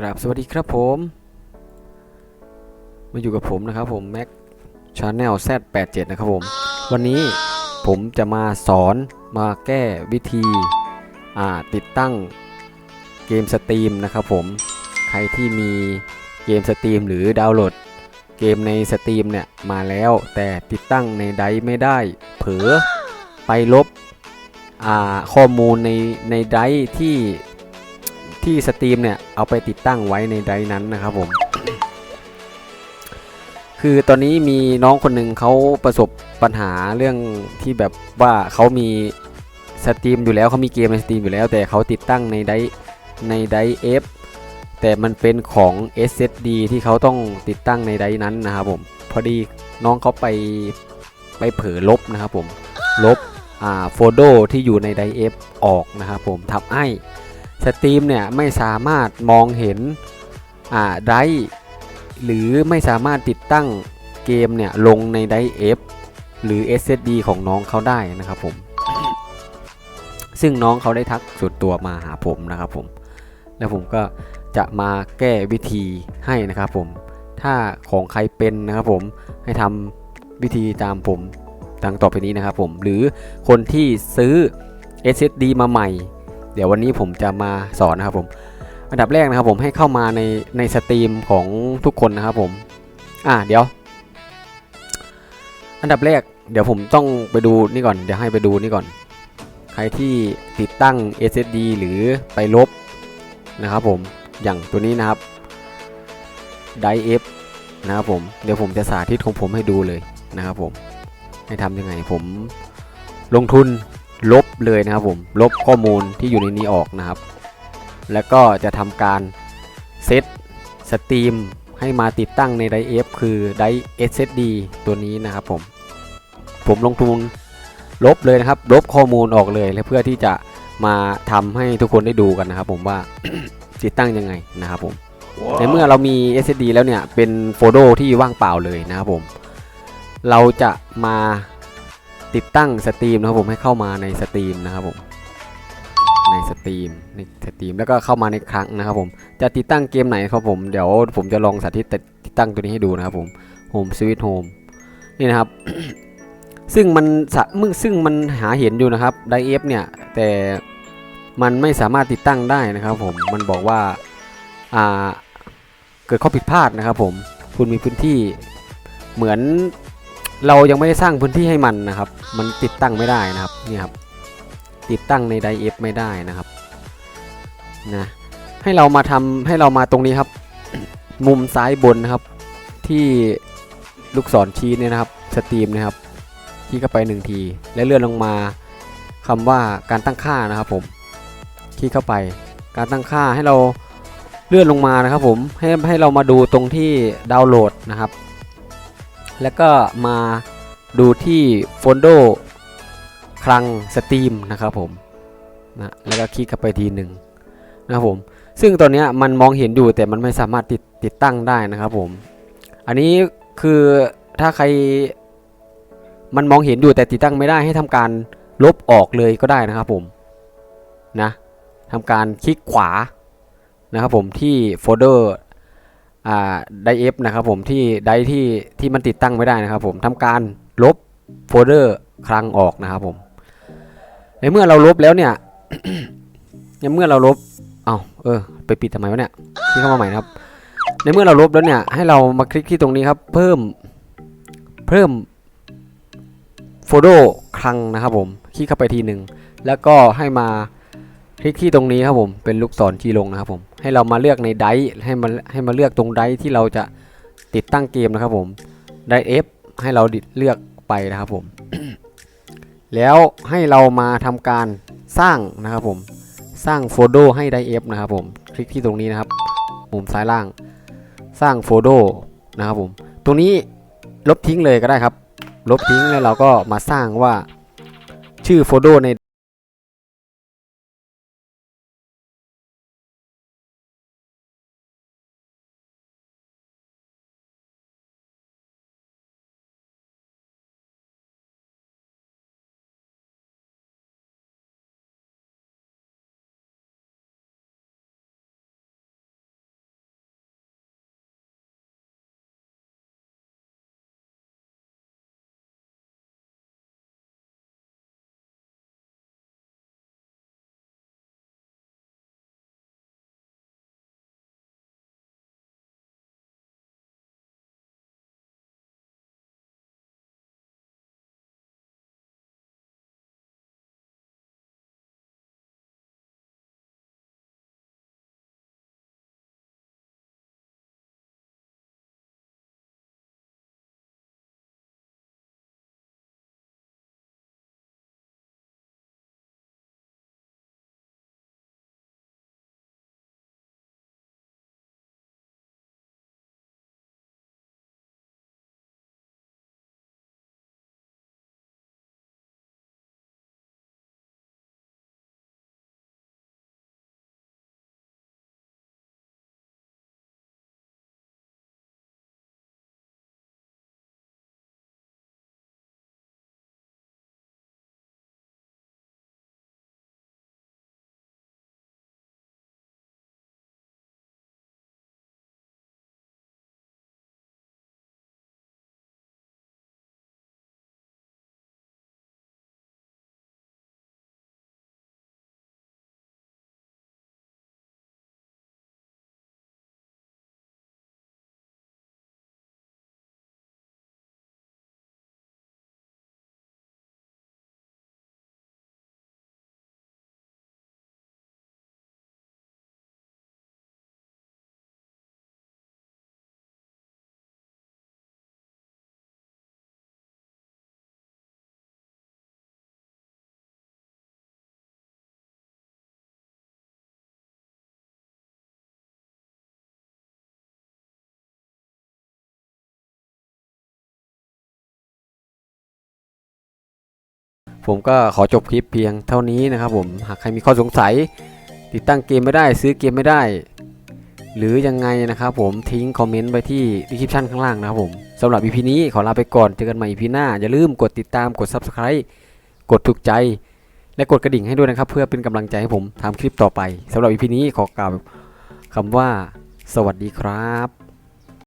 กราบสวัสดีครับผม มาอยู่กับผมนะครับผมแม็กชาแนล Z87 นะครับผม วันนี้ผมจะมาสอนมาแก้วิธีติดตั้งเกมสตรีมนะครับผม ใครที่มีเกมสตรีมหรือดาวน์โหลด เกมในสตรีมเนี่ยมาแล้วแต่ติดตั้งในไดไม่ได้ เผลอไปลบข้อมูลในในไดที่ ที่สตรีมเนี่ยเอาไปติดตั้งไว้ในไดนั้นนะครับผม คือตอนนี้มีน้องคนหนึ่งเขาประสบปัญหาเรื่องที่แบบว่าเขามีสตรีมอยู่แล้วเขามีเกมในสตรีมอยู่แล้ว แต่เขาติดตั้งในไดในไดเอฟแต่มันเป็นของ SSD ที่เขาต้องติดตั้งในไดนั้นนะครับผม พอดีน้องเขาไปไปเผลอลบนะครับผมลบอ่าโฟลเดที่อยู่ในไดเอฟออกนะครับผมทำให้ สตรีมเนี่ยไม่สามารถมองเห็นอ่าไดร์หรือไม่สามารถติดตั้งเกมเนี่ยลงในไดรฟ์ F หรือ SSD ของน้องเขาได้นะครับผม ซึ่งน้องเขาได้ทักส่วนตัวมาหาผมนะครับผม แล้วผมก็จะมาแก้วิธีให้นะครับผม ถ้าของใครเป็นนะครับผมให้ทำวิธีตามผมดังต่อไปนี้นะครับผม หรือคนที่ซื้อ SSD มาใหม่ เดี๋ยววันนี้ผมจะมาสอนนะครับผม อันดับแรกนะครับผมให้เข้ามาในในสตรีมของทุกคนนะครับผม อ่าเดี๋ยว อันดับแรกเดี๋ยวผมต้องไปดูนี่ก่อน เดี๋ยวให้ไปดูนี่ก่อน ใครที่ติดตั้ง SSD หรือไปลบนะครับผม อย่างตัวนี้นะครับ Drive F นะครับผม เดี๋ยวผมจะสาธิตของผมให้ดูเลยนะครับผม ให้ทำยังไงผมลงทุน ลบเลยนะครับผม ลบข้อมูลที่อยู่ในนี้ออกนะครับ แล้วก็จะทำการเซตสตรีมให้มาติดตั้งในไดเอฟคือได SSD ตัวนี้นะครับผม ผมลงทุนลบเลยนะครับ ลบข้อมูลออกเลยแล้วเพื่อที่จะมาทำให้ทุกคนได้ดูกันนะครับผมว่าติดตั้งยังไงนะครับผม ในเมื่อเรามี SSD แล้วเนี่ยเป็นโฟลเดอร์ที่ว่างเปล่าเลยนะครับผม เราจะมา ติดตั้งสตรีมนะครับผมให้เข้ามาในสตรีมนะครับผมในสตรีมในสตรีมแล้วก็เข้ามาในครั้งนะครับผมจะติดตั้งเกมไหนครับผมเดี๋ยวผมจะลองสาธิตติดตั้งตัวนี้ให้ดูนะครับผม Home Sweet Home นี่นะครับซึ่งมันสะมึงซึ่งมันหาเห็นอยู่นะครับไดเอฟเนี่ยแต่มันไม่สามารถติดตั้งได้นะครับผมมันบอกว่าอ่าเกิดข้อผิดพลาดนะครับผมคุณมีพื้นที่เหมือน เรายังไม่ได้สร้างพื้นที่ให้มันนะครับ มันติดตั้งไม่ได้นะครับนี่ครับติดตั้งในไดเอฟไม่ได้นะครับนะให้เรามาทำให้เรามาตรงนี้ครับ มุมซ้ายบนนะครับ ที่ลูกศรชี้เนี่ยนะครับสตรีมนะครับคลิกเข้าไปหนึ่งทีและเลื่อนลงมาคำว่าการตั้งค่านะครับผมคลิกเข้าไปการตั้งค่าให้เราเลื่อนลงมานะครับผมให้ให้เรามาดูตรงที่ดาวน์โหลดนะครับ แล้วก็มาดูที่โฟลเดอร์คลังสตรีมนะครับผมนะแล้วก็คลิกเข้าไปทีหนึ่งนะครับผม ซึ่งตัวเนี้มันมองเห็นอยู่แต่มันไม่สามารถติดติดตั้งได้นะครับผม อันนี้คือถ้าใครมันมองเห็นอยู่แต่ติดตั้งไม่ได้ให้ทำการลบออกเลยก็ได้นะครับผมนะทำการคลิกขวานะครับผมที่โฟลเดอร์ ไดเอฟนะครับผมที่ไดที่ที่มันติดตั้งไม่ได้นะครับผมทำการลบโฟลเดอร์คลังออกนะครับผมในเมื่อเราลบแล้วเนี่ยในเมื่อเราลบเอาเออไปปิดทำไมวะเนี่ยคลิกเข้ามาใหม่นะครับ ในเมื่อเราลบแล้วเนี่ยให้เรามาคลิกที่ตรงนี้ครับ เพิ่มเพิ่มโฟโต้คลังนะครับผมคลิกเข้าไปทีหนึ่งแล้วก็ให้มา คลิกที่ตรงนี้ครับผมเป็นลูกศรชี้ลงนะครับผมให้เรามาเลือกในได์ให้มาให้มาเลือกตรงได์ที่เราจะติดตั้งเกมนะครับผมไดร์ F ให้เราดิเลือกไปนะครับผม แล้วให้เรามาทำการสร้างนะครับผมสร้างโฟลเดอร์ให้ได้ F นะครับผมคลิกที่ตรงนี้นะครับมุมซ้ายล่าง สร้างโฟลเดอร์นะครับผมตรงนี้ลบทิ้งเลยก็ได้ครับ ลบทิ้งแล้วเราก็มาสร้างว่าชื่อโฟลเดอร์ใน ผมก็ขอจบคลิปเพียงเท่านี้นะครับผมหากใครมีข้อสงสัย ติดตั้งเกมไม่ได้ซื้อเกมไม่ได้ หรือยังไงนะครับผมทิ้งคอมเมนต์ไปที่ดีคริปชันข้างล่างนะครับผมสำหรับ EP นี้ขอลาไปก่อนเจอกันใหม่ EP หน้า อย่าลืมกดติดตามกด Subscribe กดถูกใจ และกดกระดิ่งให้ด้วยนะครับ เพื่อเป็นกำลังใจให้ผมทำคลิปต่อไปสำหรับ EP นี้ขอกล่าวคำว่า สวัสดีครับ